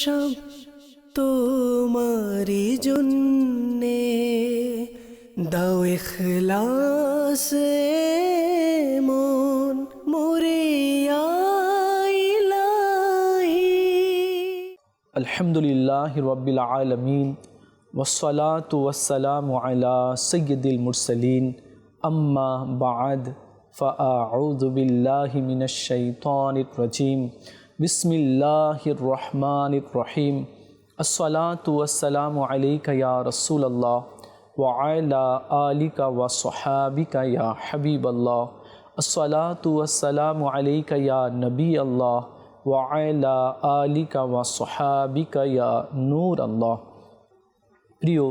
সব তোমারি জন্যে দাও ইখলাস মন মরিয়া ইলাহি আলহামদুলিল্লাহ রবিল আলমিন ওসলাত ওসালাম আলা সৈয়দুল মুরসলিন আম্মা বাদ فأعوذ بالله من الشيطان الرجيم بسم الله الرحمن الرحيم الصلاة والسلام عليك يا رسول الله وعلى آلك وصحابك يا حبيب الله الصلاة والسلام عليك يا نبي الله ওয়াইলা আলিকা ওয়া সহাবিকা ইয়া নূর আল্লাহ প্রিয়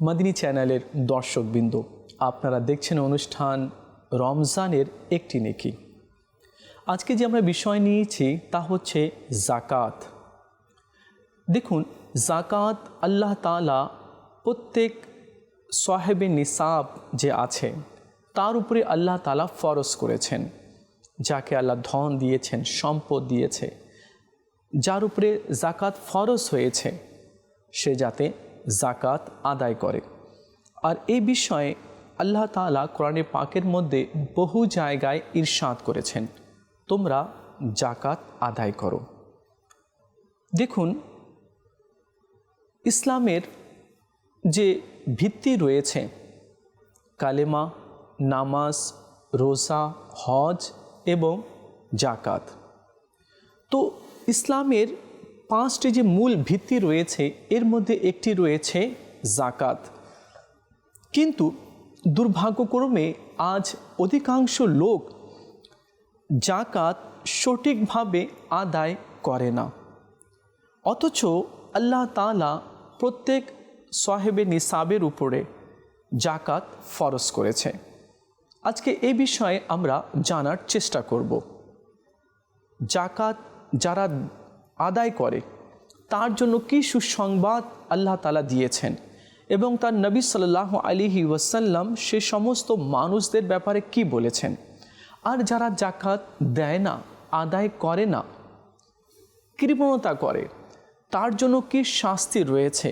মাদিনী চ্যানেলের দর্শকবৃন্দ আপনারা দেখছেন অনুষ্ঠান রমজানের একটি নেকি আজকে যে আমরা বিষয় নিয়েছি তা হচ্ছে জাকাত দেখুন জাকাত আল্লাহ তালা প্রত্যেক সাহেবে নিসাব যে আছে, তার উপরে আল্লাহ তালা ফরজ করেছেন, যাকে আল্লাহ ধন দিয়েছেন, সম্পদ দিয়েছে। যার উপরে জাকাত ফরজ হয়েছে, সে যাতে জাকাত আদায় করে। আর এই বিষয়ে আল্লাহ তালা কোরআনে পাকের মধ্যে বহু জায়গায় ঈর্ষাদ করেছেন। তোমরা জাকাত আদায় করো। দেখুন, ইসলামের যে ভিত্তি রয়েছে, কালেমা, নামাজ, রোজা, হজ এবং জাকাত তো ইসলামের পাঁচটি যে মূল ভিত্তি রয়েছে, এর মধ্যে একটি রয়েছে জাকাত কিন্তু দুর্ভাগ্যক্রমে আজ অধিকাংশ লোক জাকাত সঠিকভাবে আদায় করে না। অথচ আল্লাহ তালা প্রত্যেক সাহেবে নিসাবের উপরে জাকাত ফরজ করেছে। আজকে এই বিষয়ে আমরা জানার চেষ্টা করব। জাকাত যারা আদায় করে, তার জন্য কী সুসংবাদ আল্লাহ তালা দিয়েছেন এবং তার নবী সাল্লাহ আলিহি ওয়াসাল্লাম সে সমস্ত মানুষদের ব্যাপারে কি বলেছেন? আর যারা জাকাত দেয় না, আদায় করে না, কৃপণতা করে, তার জন্য কি শাস্তি রয়েছে?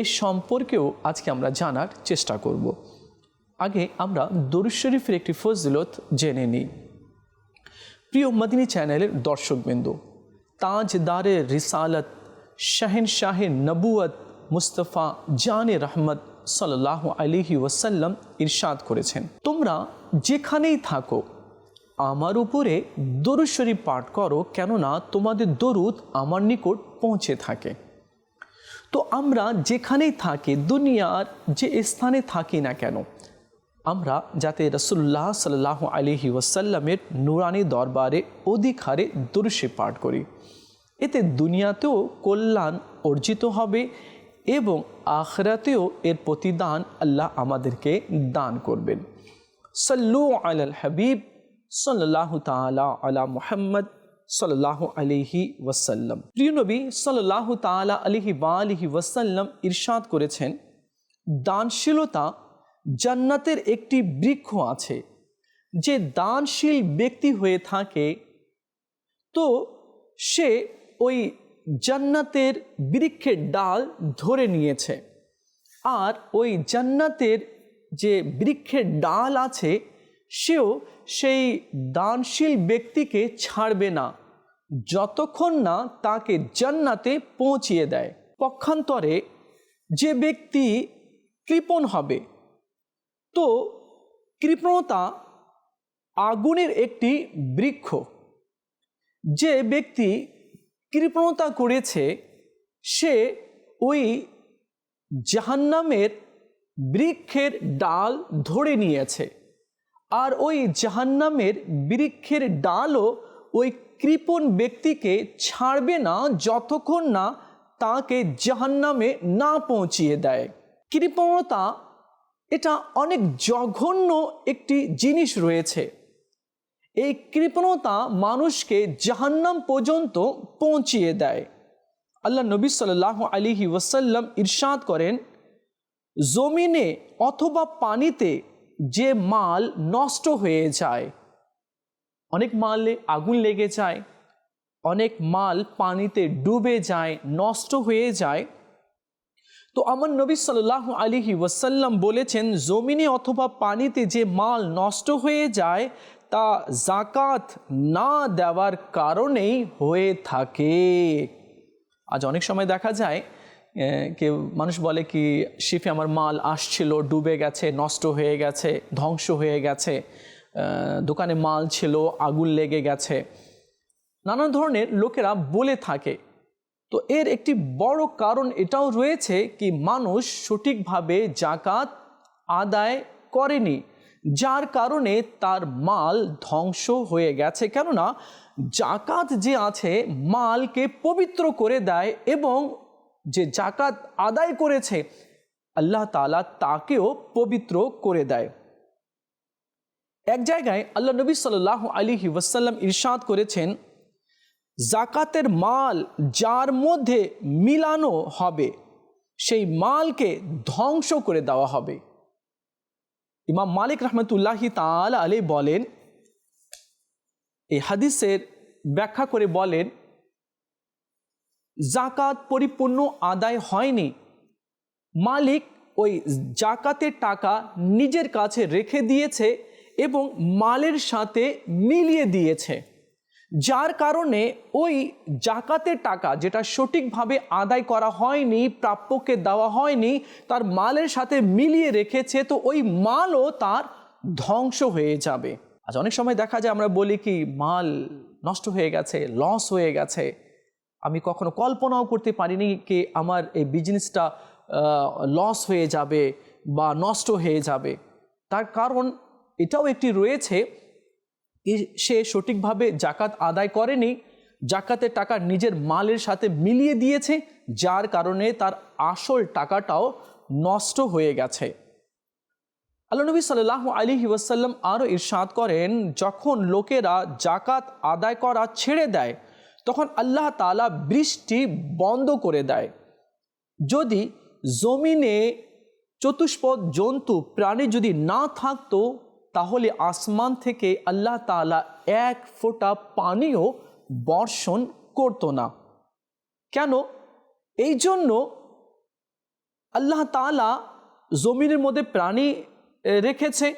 এ সম্পর্কেও আজকে আমরা জানার চেষ্টা করব। আগে আমরা দরুদ শরীফের একটি ফজিলত জেনে নিই। প্রিয় মদিনী চ্যানেলের দর্শকবৃন্দ, তাজদারে রিসালত শাহিন শাহে নবুয়ত মুস্তফা জানে রহমত সাল্লাহ আলিহি ওয়াসাল্লাম ইরশাদ করেছেন। তোমরা যেখানেই থাকো আমার উপরে দরুদ শরীফ পাঠ করো, কেননা তোমাদের দরুদ আমার নিকট পৌঁছে থাকে। তো আমরা যেখানেই থাকি, দুনিয়ার যে স্থানে থাকি না কেন, আমরা যাতে রসুল্লাহ সাল্লাহ আলিহি ওয়াসাল্লামের নুরানি দরবারে অধিক হারে দুরুশে পাঠ করি। এতে দুনিয়াতেও কল্যাণ অর্জিত হবে এবং আখরাতেও এর প্রতিদান আল্লাহ আমাদেরকে দান করবেন। সাল্লু আল হাবিব সাল্লাহ তালা আলা মুহাম্মদ সাল্লাহ আলিহি ওয়াসাল্লাম। প্রিয় নবী সাল্লাহ তালা আলিহি বা আলিহি ওয়াসাল্লাম ইরশাদ করেছেন, দানশীলতা জান্নাতের একটি বৃক্ষ আছে, যে দানশীল ব্যক্তি হয়ে থাকে, তো সে ওই জান্নাতের বৃক্ষের ডাল ধরে নিয়েছে। আর ওই জান্নাতের যে বৃক্ষের ডাল আছে সেও সেই দানশীল ব্যক্তিকে ছাড়বে না, যতক্ষণ না তাকে জান্নাতে পৌঁছিয়ে দেয়। পক্ষান্তরে যে ব্যক্তি কৃপণ হবে, তো কৃপণতা আগুনের একটি বৃক্ষ। যে ব্যক্তি কৃপণতা করেছে, সে ওই জাহান্নামের বৃক্ষের ডাল ধরে নিয়েছে। আর ওই জাহান্নামের বৃক্ষের ডালও ওই কৃপণ ব্যক্তিকে ছাড়বে না যতক্ষণ না তাকে জাহান্নামে না পৌঁছিয়ে দেয়। কৃপণতা, এটা অনেক জঘন্য একটি জিনিস রয়েছে। এই কৃপণতা মানুষকে জাহান্নাম পর্যন্ত পৌঁছিয়ে দেয়। আল্লাহ নবী সাল্লাহ আলিহি ওয়াসাল্লাম ইরশাদ করেন, জমিনে অথবা পানিতে যে মাল নষ্ট হয়ে যায়, অনেক মালে আগুন লেগে যায়, অনেক মাল পানিতে ডুবে যায়, নষ্ট হয়ে যায়। তো আমার নবী সাল্লাহ আলিহি ওয়াসাল্লাম বলেছেন, জমিনে অথবা পানিতে যে মাল নষ্ট হয়ে যায়, তা জাকাত না দেওয়ার কারণেই হয়ে থাকে। আজ অনেক সময় দেখা যায় কেউ, মানুষ বলে কি, শিফে আমার মাল আসছিল, ডুবে গেছে, নষ্ট হয়ে গেছে, ধ্বংস হয়ে গেছে দোকানে মাল ছিল, আগুন লেগে গেছে। নানা ধরনের লোকেরা বলে থাকে। তো এর একটি বড় কারণ এটাও রয়েছে কি, মানুষ সঠিকভাবে জাকাত আদায় করেনি, যার কারণে তার মাল ধ্বংস হয়ে গেছে। কেননা জাকাত যে আছে, মালকে পবিত্র করে দেয় এবং যে জাকাত আদায় করেছে, আল্লাহ তাআলা তাকেও পবিত্র করে দেয়। এক জায়গায় আল্লাহ নবী সাল্লাহ আলী ওয়াসাল্লাম ইরশাদ করেছেন জাকাতের মাল যার মধ্যে মিলানো হবে, সেই মালকে ধ্বংস করে দেওয়া হবে। ইমাম মালিক রহমতুল্লাহি তাল আলী বলেন, এই হাদিসের ব্যাখ্যা করে বলেন জাকাত পরিপূর্ণ আদায় হয়নি। মালিক ওই জাকাতের টাকা নিজের কাছে রেখে দিয়েছে এবং মালের সাথে মিলিয়ে দিয়েছে। যার কারণে ওই জাকাতের টাকা যেটা সঠিকভাবে আদায় করা হয়নি, প্রাপ্যকে দেওয়া হয়নি, তার মালের সাথে মিলিয়ে রেখেছে, তো ওই মালও তার ধ্বংস হয়ে যাবে। আজ অনেক সময় দেখা যায় আমরা বলি কি, মাল নষ্ট হয়ে গেছে লস হয়ে গেছে। আমি কখনো কল্পনাও করতে পারিনি কি আমার এই বিজনেসটা লস হয়ে যাবে বা নষ্ট হয়ে যাবে। তার কারণ এটাও একটি রয়েছে সে সঠিকভাবে জাকাত আদায় করেনি জাকাতের টাকা নিজের মালের সাথে মিলিয়ে দিয়েছে, যার কারণে তার আসল টাকাটাও নষ্ট হয়ে গেছে। আল্লাহ নবী সাল্লাহ আলী ওয়াসাল্লাম আরও ইরশাদ করেন, যখন লোকেরা জাকাত আদায় করা ছেড়ে দেয় তখন আল্লাহ তাআলা বৃষ্টি বন্ধ করে দেয়। যদি জমিনে চতুষ্পদ জন্তু, প্রাণী যদি না থাকতো, তাহলে আসমান থেকে আল্লাহ তাআলা এক ফোঁটা পানিও বর্ষণ করতো না। কেন? এই জন্য আল্লাহ তাআলা জমিনের মধ্যে প্রাণী রেখেছে,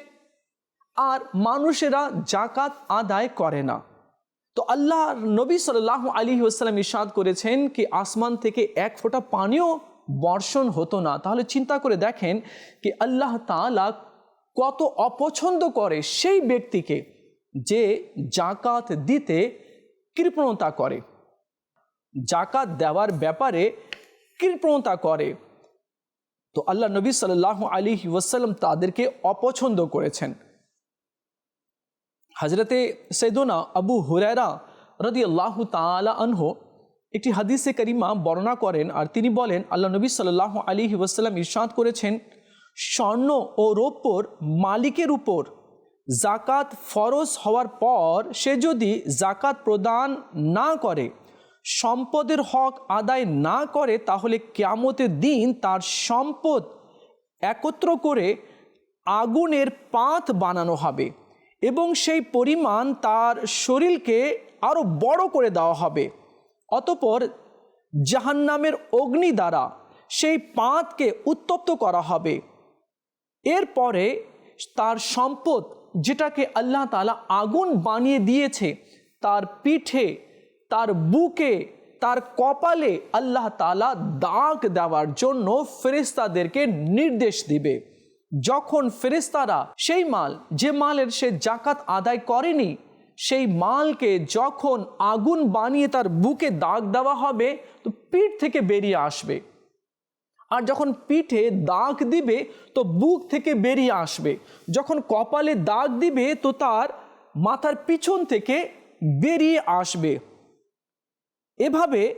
আর মানুষেরা জাকাত আদায় করে না। তো আল্লাহ নবী সাল্লাহ আলী আসসালাম ইরশাদ করেছেন কি আসমান থেকে এক ফোঁটা পানিও বর্ষণ হতো না। তাহলে চিন্তা করে দেখেন কি আল্লাহ তালা কত অপছন্দ করে সেই ব্যক্তিকে যে জাকাত দিতে কৃপণতা করে। জাকাত দেওয়ার ব্যাপারে কৃপণতা করে। তো আল্লাহ নবী সাল্লাহ আলী ওয়াসাল্লাম তাদেরকে অপছন্দ করেছেন। হজরতে সৈদুনা আবু হুরেরা রদি আল্লাহ তালা আনহ একটি হাদিসে করিমা বর্ণনা করেন আর তিনি বলেন, আল্লাহ নবী সাল্লাহ আলী ওয়াসাল্লাম ইরশাদ করেছেন, স্বর্ণ ও রৌপ্যর মালিকের উপর জাকাত ফরজ হওয়ার পর সে যদি জাকাত প্রদান না করে, সম্পদের হক আদায় না করে, তাহলে কেয়ামতের দিন তার সম্পদ একত্র করে আগুনের পাত বানানো হবে। এবং সেই পরিমাণ তার শরীরকে আরও বড় করে দেওয়া হবে। অতপর জাহান্নামের অগ্নি দ্বারা সেই পাঁতকে উত্তপ্ত করা হবে। এরপরে তার সম্পদ যেটাকে আল্লাহ তালা আগুন বানিয়ে দিয়েছে, তার পিঠে, তার বুকে, তার কপালে আল্লাহ তাআলা দাগ দেওয়ার জন্য ফেরেস্তাদেরকে নির্দেশ দিবে। যখন ফেরেস্তারা সেই মাল, যে মালের সে জাকাত আদায় করেনি, সেই মালকে যখন আগুন বানিয়ে তার বুকে দাগ দেওয়া হবে, তো পিঠ থেকে বেরিয়ে আসবে। আর যখন পিঠে দাগ দিবে, তো বুক থেকে বেরিয়ে আসবে। যখন কপালে দাগ দিবে, তো তার মাথার পিছন থেকে বেরিয়ে আসবে। এভাবে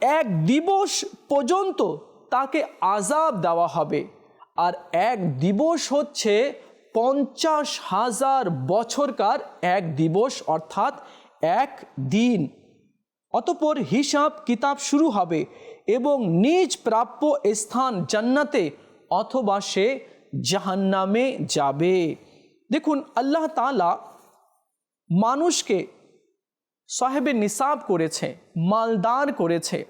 এক দিবস পর্যন্ত তাকে আজাব দেওয়া হবে। আর এক দিবস হচ্ছে পঞ্চাশ হাজার বছরকার এক দিবস, অর্থাৎ এক দিন। অতপর হিসাব কিতাব শুরু হবে এবং নিজ প্রাপ্য স্থান জান্নাতে অথবা সে জাহান্নামে যাবে। দেখুন, আল্লাহ তাআলা মানুষকে সাহেবের নিসাব করেছে, মালদার করেছে।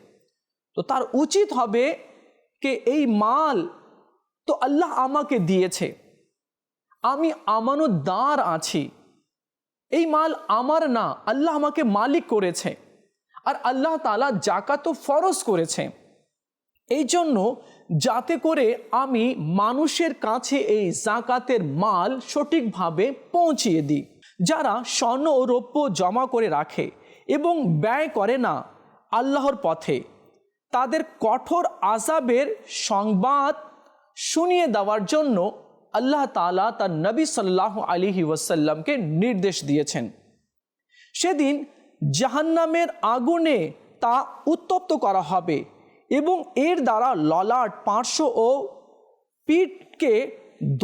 তো তার উচিত হবে কে এই মাল তো আল্লাহ আমাকে দিয়েছে। আমি আমানতদার আছি। এই মাল আমার না, আল্লাহ আমাকে মালিক করেছে। আর আল্লাহ তালা জাকাতও ফরজ করেছে। এই জন্য যাতে করে আমি মানুষের কাছে এই জাকাতের মাল সঠিকভাবে পৌঁছিয়ে দিই। যারা স্বর্ণ ও রৌপ্য জমা করে রাখে এবং ব্যয় করে না আল্লাহর পথে, তাদের কঠোর আজাবের সংবাদ শুনিয়ে দেওয়ার জন্য আল্লাহ তালা তার নবী সাল্লাহ আলিহি ওয়াসাল্লামকে নির্দেশ দিয়েছেন। সেদিন জাহান্নামের আগুনে তা উত্তপ্ত করা হবে এবং এর দ্বারা ললাট, পার্শ্ব ও পিঠকে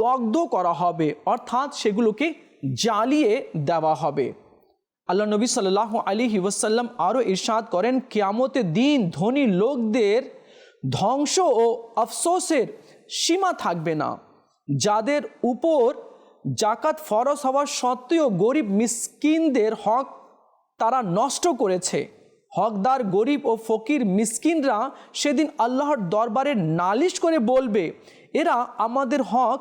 দগ্ধ করা হবে, অর্থাৎ সেগুলোকে জ্বালিয়ে দেওয়া হবে। আল্লাহ নবী সাল্লাহ আলী ওয়াসাল্লাম আরও ইরশাদ করেন, কেয়ামতের দিন ধনী লোকদের ধ্বংস ও আফসোসের সীমা থাকবে না। যাদের উপর জাকাত ফরস হওয়া সত্ত্বেও গরিব মিসকিনদের হক তারা নষ্ট করেছে। হকদার গরিব ও ফকির মিসকিনরা সেদিন আল্লাহর দরবারে নালিশ করে বলবে, এরা আমাদের হক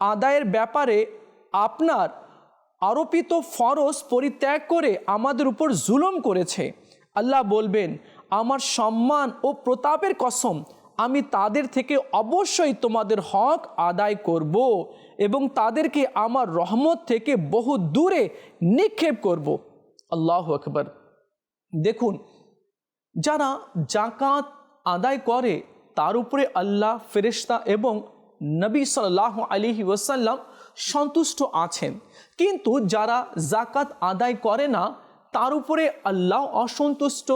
আদায়ের ব্যাপারে আপনার আরোপিত ফরজ পরিত্যাগ করে আমাদের উপর জুলুম করেছে। আল্লাহ বলবেন আমার সম্মান ও প্রতাপের কসম, আমি তাদের থেকে অবশ্যই তোমাদের হক আদায় করব এবং তাদেরকে আমার রহমত থেকে বহু দূরে নিক্ষেপ করব। আল্লাহ আকবর। দেখুন, যারা জাকাত আদায় করে, তার উপরে আল্লাহ ফেরিস্তা এবং নবী সাল্লাহ আলিহি ওয়াসাল্লাম সন্তুষ্ট আছেন। কিন্তু যারা জাকাত আদায় করে না, তার উপরে আল্লাহ অসন্তুষ্ট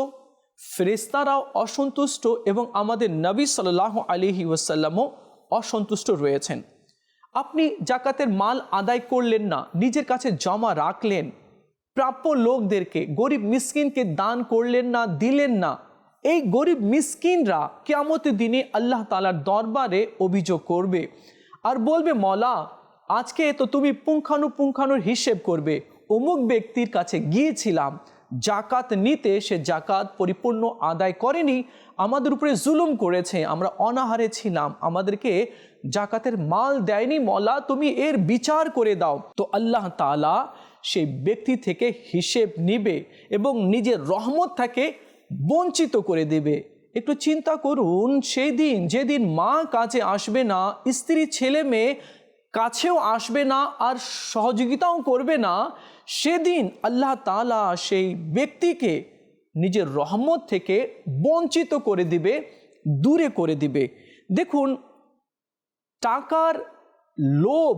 ফেরেস্তারাও অসন্তুষ্ট এবং আমাদের নবী সাল্লাহ আলিহি ওয়াসাল্লামও অসন্তুষ্ট রয়েছেন। আপনি জাকাতের মাল আদায় করলেন না, নিজের কাছে জমা রাখলেন, প্রাপ্য লোকদেরকে, গরিব মিসকিনকে দান করলেন না, দিলেন না, এই গরিব মিসকিনরা কেয়ামতের দিনে আল্লাহ তালার দরবারে অভিযোগ করবে আর বলবে মলা আজকে তো তুমি পুঙ্খানুপুঙ্খানুর হিসেব করবে। অমুক ব্যক্তির কাছে গিয়েছিলাম জাকাত নিতে সে জাকাত পরিপূর্ণ আদায় করেনি। আমাদের উপরে জুলুম করেছে, আমরা অনাহারে ছিলাম, আমাদেরকে জাকাতের মাল দেয়নি। মলা, তুমি এর বিচার করে দাও। তো আল্লাহ তালা সেই ব্যক্তি থেকে হিসেব নিবে এবং নিজের রহমত থেকে বঞ্চিত করে দেবে। একটু চিন্তা করুন, সেই দিন, যেদিন মা কাজে আসবে না, স্ত্রী, ছেলে, মেয়ে কাছেও আসবে না আর সহযোগিতাও করবে না, সেদিন আল্লাহ তালা সেই ব্যক্তিকে নিজের রহমত থেকে বঞ্চিত করে দিবে, দূরে করে দিবে। দেখুন, টাকার লোভ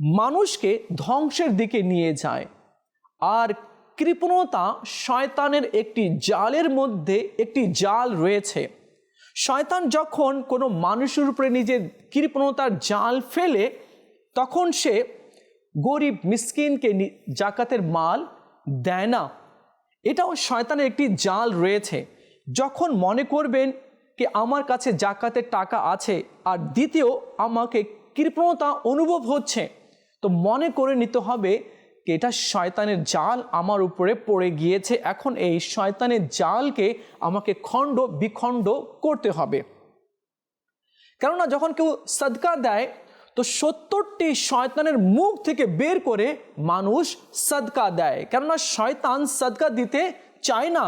মানুষকে ধ্বংসের দিকে নিয়ে যায়, আর কৃপণতা শয়তানের একটি জালের মধ্যে একটি জাল রয়েছে। শয়তান যখন কোনো মানুষের উপরে নিজের কৃপণতার জাল ফেলে, তখন সে গরিব মিসকিনকে জাকাতের মাল দেয় না। এটাও শয়তানের একটি জাল রয়েছে। যখন মনে করবেন কি আমার কাছে জাকাতের টাকা আছে, আর দ্বিতীয় আমাকে কৃপণতা অনুভব হচ্ছে, তো মনে করে নিতে হবে এটা শয়তানের জাল আমার উপরে পড়ে গিয়েছে। এখন এই শয়তানের জালকে আমাকে খণ্ড বিখণ্ড করতে হবে। কেননা যখন কেউ সদকা দেয়, তো সত্তরটি শয়তানের মুখ থেকে বের করে মানুষ সদকা দেয়। কেননা শয়তান সদকা দিতে চায় না।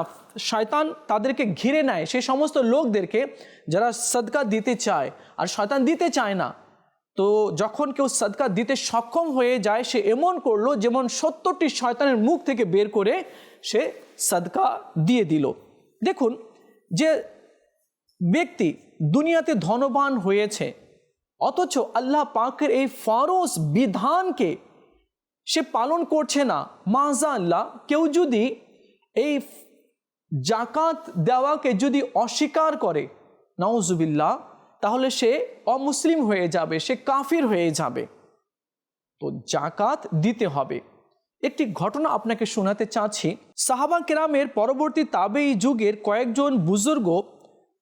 শয়তান তাদেরকে ঘিরে নেয়। সেই সমস্ত লোকদেরকে যারা সদকা দিতে চায়, আর শয়তান দিতে চায় না তো যখন কেউ সদকা দিতে সক্ষম হয়ে যায়, সে এমন করল যেমন সত্তরটি শয়তানের মুখ থেকে বের করে সে সদকা দিয়ে দিল। দেখুন, যে ব্যক্তি দুনিয়াতে ধনবান হয়েছে, অথচ আল্লাহ পাকের এই ফরজ বিধানকে সে পালন করছে না মাজা আল্লাহ কেউ যদি এই জাকাত দেওয়াকে যদি অস্বীকার করে নওজুবিল্লাহ তাহলে সে অমুসলিম হয়ে যাবে, সে কাফির হয়ে যাবে। তো জাকাত দিতে হবে। একটি ঘটনা আপনাকে শোনাতে চাচ্ছি। সাহাবা কেরামের পরবর্তী তাবেই যুগের কয়েকজন বুজুর্গ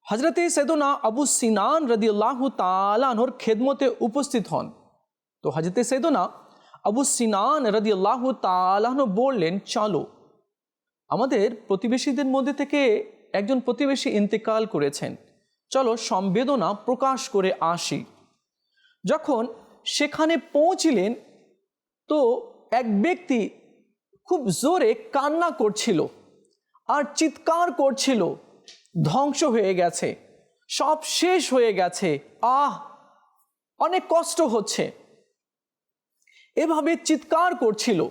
হজরতে সেদনা আবু সিনান রদিয়াল্লাহ তালানোর খেদমতে উপস্থিত হন। তো হজরতে সেদনা আবু সিনান রদিয়াল্লাহ তালাহন বললেন, চলো, আমাদের প্রতিবেশীদের মধ্যে থেকে একজন প্রতিবেশী ইন্তেকাল করেছেন। চলো সম্বেদনা প্রকাশ করে আসি। যখন সেখানে পৌঁছিলেন, তো এক ব্যক্তি খুব জোরে কান্না করছিল আর চিৎকার করছিল, ধ্বংস হয়ে গেছে, সব শেষ হয়ে গেছে, আহ, অনেক কষ্ট হচ্ছে। এভাবে চিৎকার করছিল।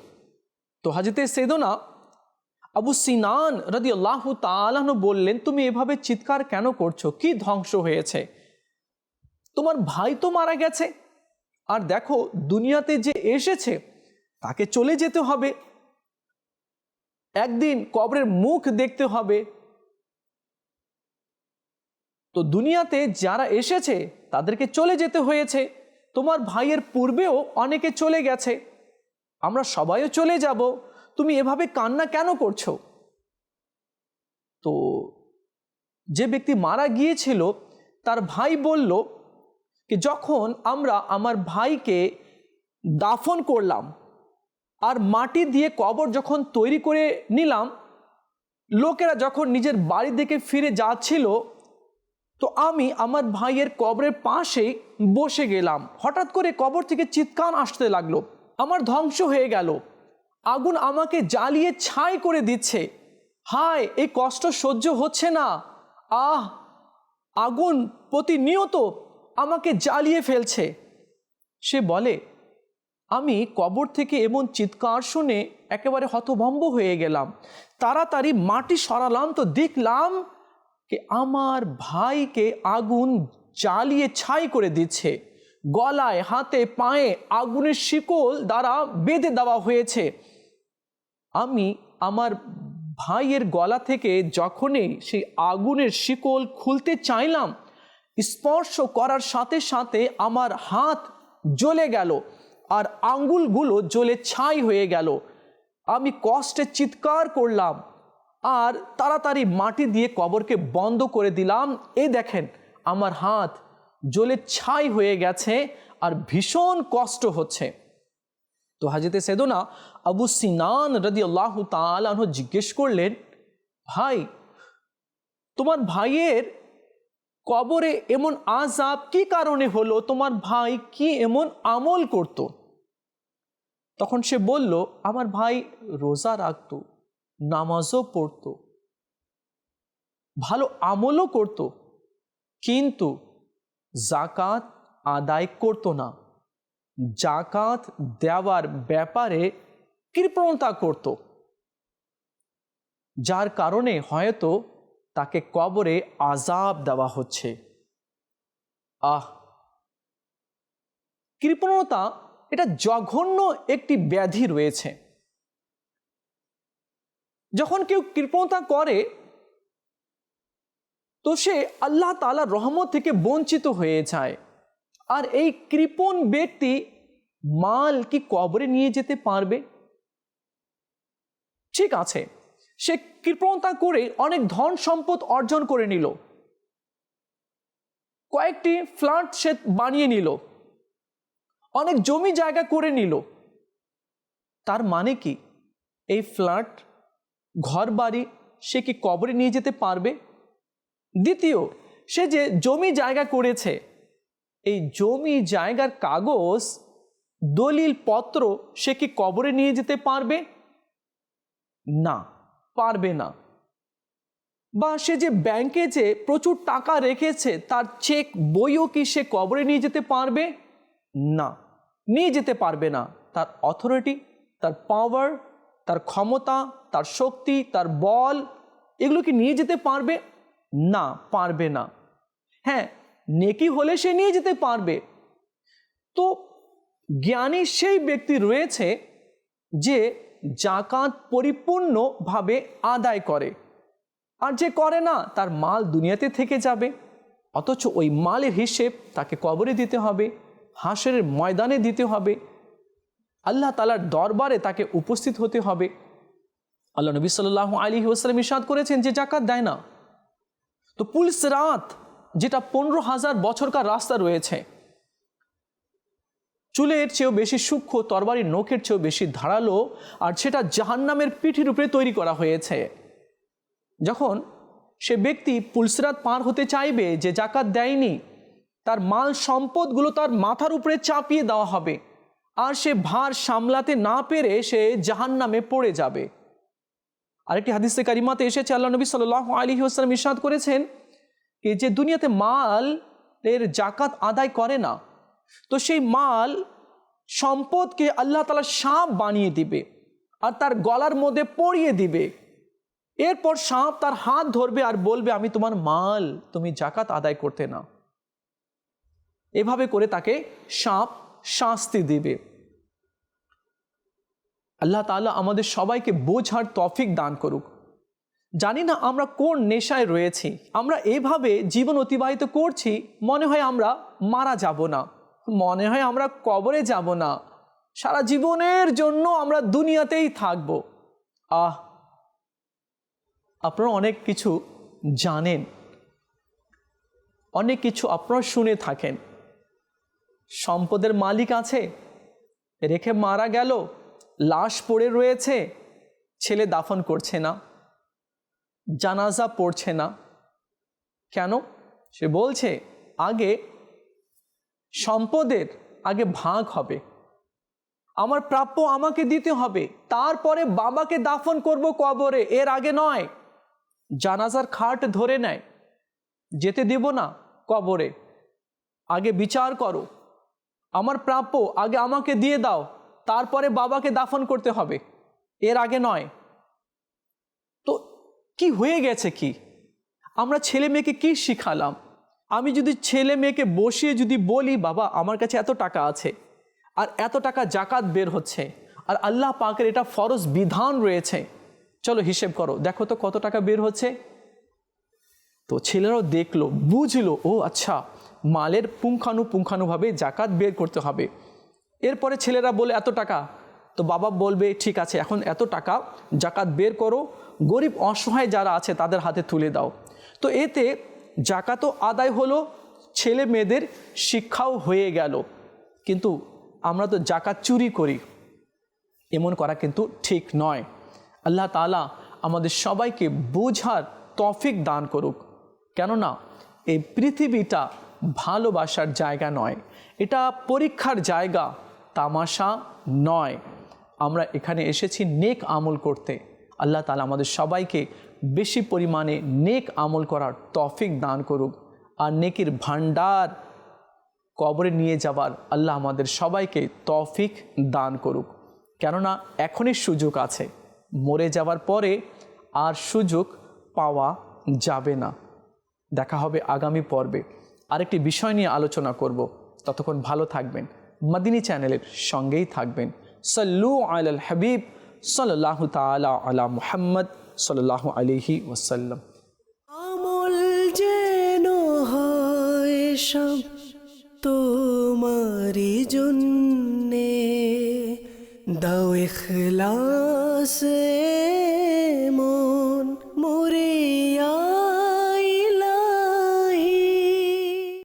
তো হাজিতে সেদনা আবু সিনান রদি আল্লাহ তালাহন বললেন, তুমি এভাবে চিৎকার কেন করছ? কি ধ্বংস হয়েছে? তোমার ভাই তো মারা গেছে। আর দেখো, দুনিয়াতে যে এসেছে, তাকে চলে যেতে হবে। একদিন কবরের মুখ দেখতে হবে। তো দুনিয়াতে যারা এসেছে, তাদেরকে চলে যেতে হয়েছে। তোমার ভাইয়ের পূর্বেও অনেকে চলে গেছে। আমরা সবাইও চলে যাব। তুমি এভাবে কান্না কেন করছ? তো যে ব্যক্তি মারা গিয়েছিল, তার ভাই বলল যে, যখন আমরা আমার ভাইকে দাফন করলাম আর মাটি দিয়ে কবর যখন তৈরি করে নিলাম, লোকেরা যখন নিজের বাড়ি থেকে ফিরে যাচ্ছিল, তো আমি আমার ভাইয়ের কবরের পাশেই বসে গেলাম। হঠাৎ করে কবর থেকে চিৎকার আসতে লাগল। আমার ধ্বংস হয়ে গেল। আগুন আমাকে জ্বালিয়ে ছাই করে দিচ্ছে। হায়, এই কষ্ট সহ্য হচ্ছে না। আহ, আগুন প্রতিনিয়ত আমাকে জ্বালিয়ে ফেলছে। সে বলে, আমি কবর থেকে এমন চিৎকার শুনে একেবারে হতভম্ব হয়ে গেলাম। তাড়াতাড়ি মাটি সরালাম তো দেখলাম যে আমার ভাইকে আগুন জ্বালিয়ে ছাই করে দিচ্ছে। গলায়, হাতে, পায়ে আগুনের শিকল দ্বারা বেঁধে দেওয়া হয়েছে। আমি আমার ভাইয়ের গলা থেকে যখনই সেই আগুনের শিকল খুলতে চাইলাম, স্পর্শ করার সাথে সাথে আমার হাত জ্বলে গেল আর আঙ্গুলগুলো জ্বলে ছাই হয়ে গেল। আমি কষ্টে চিৎকার করলাম আর তাড়াতাড়ি মাটি দিয়ে কবরকে বন্ধ করে দিলাম। এই দেখেন, আমার হাত জ্বলে ছাই হয়ে গেছে আর ভীষণ কষ্ট হচ্ছে। তো হাজিতে সেদনা আবু সিনান রদি আল্লাহ তালহ জিজ্ঞেস করলেন, ভাই, তোমার ভাইয়ের কবরে এমন আজাব কি কারণে হলো? তোমার ভাই কি এমন আমল করত? তখন সে বলল, আমার ভাই রোজা রাখত, নামাজও পড়ত, ভালো আমলও করত, কিন্তু জাকাত আদায় করত না। জাকাত দেওয়ার ব্যাপারে কৃপণতা করত। যার কারণে হয়তো তাকে কবরে আজাব দেওয়া হচ্ছে। আহ! কৃপণতা এটা জঘন্য একটি ব্যাধি রয়েছে। যখন কেউ কৃপণতা করে, তো সে আল্লাহ তালার রহমত থেকে বঞ্চিত হয়ে যায়। আর এই কৃপণ ব্যক্তি মাল কি কবরে নিয়ে যেতে পারবে? ঠিক আছে। সে কৃপণতা করে অনেক ধন সম্পদ অর্জন করে নিল। কয়েকটি ফ্ল্যাট সে বানিয়ে নিল। অনেক জমি জায়গা করে নিল। তার মানে কি? এই ফ্ল্যাট ঘর বাড়ি সে কি কবরে নিয়ে যেতে পারবে? দ্বিতীয়, সে যে জমি জায়গা করেছে এই জমি জায়গার কাগজ, দলিল পত্র সে কি কবরে নিয়ে যেতে পারবে? না পারবে না। বা সে যে ব্যাংকে যে প্রচুর টাকা রেখেছে, তার চেক বইও কি সে কবরে নিয়ে যেতে পারবে? না, নিয়ে যেতে পারবে না। তার অথরিটি তার পাওয়ার তার ক্ষমতা, তার শক্তি, তার বল, এগুলো কি নিয়ে যেতে পারবে? না পারবে না। হ্যাঁ নেকি হলে সে নিয়ে যেতে পারবে। তো জ্ঞানী সেই ব্যক্তি রয়েছে যে জাকাত পরিপূর্ণভাবে আদায় করে। আর যে করে না, তার মাল দুনিয়াতে থেকে যাবে। অথচ ওই মালের হিসেব তাকে কবরে দিতে হবে হাঁসের ময়দানে দিতে হবে। আল্লাহ তালার দরবারে তাকে উপস্থিত হতে হবে। আল্লাহ নবী সাল্লাহ আলী ওসালাম ইসাদ করেছেন যে জাকাত দেয় না। তো পুলিশ রাত যেটা পনেরো হাজার বছরকার রাস্তা রয়েছে। চুলের চেয়েও বেশি সূক্ষ্ম, তরবারির নখের চেয়েও বেশি ধারালো, আর সেটা জাহান্নামের পিঠির উপরে তৈরি করা হয়েছে। যখন সে ব্যক্তি পুলসরাত পার হতে চাইবে, যে জাকাত দেয়নি, তার মাল সম্পদগুলো তার মাথার উপরে চাপিয়ে দেওয়া হবে, আর সে ভার সামলাতে না পেরে সে জাহান্নামে পড়ে যাবে। আরেকটি হাদিসে কারিমাতে এসেছে, আল্লাহ নবী সাল আলী আসসালাম ইরশাদ করেছেন কি যে দুনিয়াতে মাল এর জাকাত আদায় করে না, তো সেই মাল সম্পদকে আল্লাহ তালা সাপ বানিয়ে দিবে আর তার গলার মধ্যে পড়িয়ে দিবে। এরপর সাপ তার হাত ধরবে আর বলবে, আমি তোমার মাল, তুমি জাকাত আদায় করতে না। এভাবে করে তাকে সাপ শাস্তি দিবে। আল্লাহ তাআলা আমাদের সবাইকে বোঝার তফিক দান করুক। জানি না আমরা কোন নেশায় রয়েছি। আমরা এভাবে জীবন অতিবাহিত করছি, মনে হয় আমরা মারা যাব না। মনে হয় আমরা কবরে যাব না। সারা জীবনের জন্য আমরা দুনিয়াতেই থাকব। আহ, আপনারা অনেক কিছু জানেন। অনেক কিছু আপনারা শুনে থাকেন। সম্পদের মালিক আছে, রেখে মারা গেল, লাশ পড়ে রয়েছে, ছেলে দাফন করছে না। জানাজা পড়ছে না। কেন? সে বলছে, আগে সম্পদের আগে ভাগ হবে। আমার প্রাপ্য আমাকে দিতে হবে। তারপরে বাবাকে দাফন করব কবরে। এর আগে নয়। জানাজার খাট ধরে নেয়। যেতে দেব না কবরে। আগে বিচার করো। আমার প্রাপ্য আগে আমাকে দিয়ে দাও। তারপরে বাবাকে দাফন করতে হবে। এর আগে নয়। কি হয়ে গেছে কি? আমরা ছেলে মেয়েকে কি শিখালাম? আমি যদি ছেলে মেয়েকে বসিয়ে যদি বলি, বাবা, আমার কাছে এত টাকা আছে আর এত টাকা জাকাত বের হচ্ছে আর আল্লাহ পাকের এটা ফরজ বিধান রয়েছে। চলো হিসেব করো, দেখো তো কত টাকা বের হচ্ছে। তো ছেলেরাও দেখল, বুঝলো, ও আচ্ছা মালের পুঙ্খানুপুঙ্খানুভাবে জাকাত বের করতে হবে। এরপরে ছেলেরা বলে, এত টাকা? তো বাবা বলবে, ঠিক আছে, এখন এত টাকা জাকাত বের করো গরিব অসহায় যারা আছে, তাদের হাতে তুলে দাও। তো এতে জাকাতও আদায় হলো, ছেলে মেয়েদের শিক্ষাও হয়ে গেল। কিন্তু আমরা তো জাকাত চুরি করি। এমন করা কিন্তু ঠিক নয়। আল্লাহ তালা আমাদের সবাইকে বোঝার তফিক দান করুক। কেননা, এই পৃথিবীটা ভালোবাসার জায়গা নয়। এটা পরীক্ষার জায়গা, তামাশা নয়। আমরা এখানে এসেছি নেক আমল করতে। আল্লাহ তালা আমাদের সবাইকে বেশি পরিমাণে নেক আমল করার তফিক দান করুক আর নেকির ভাণ্ডার কবরে নিয়ে যাবার আল্লাহ আমাদের সবাইকে তফিক দান করুক। কেননা এখনই সুযোগ আছে, মরে যাওয়ার পরে আর সুযোগ পাওয়া যাবে না। দেখা হবে আগামী পর্বে। আরেকটি বিষয় নিয়ে আলোচনা করব। ততক্ষণ ভালো থাকবেন। মদিনী চ্যানেলের সঙ্গেই থাকবেন। সাল্লু আল হাবিব। সাল্লাহ তালা আলা মুহাম্মদ সাল্লাহ আলিহি ওসাল্লাম আমল যেন হয় সব তোমারি জন্যে। দাও ইখলাসে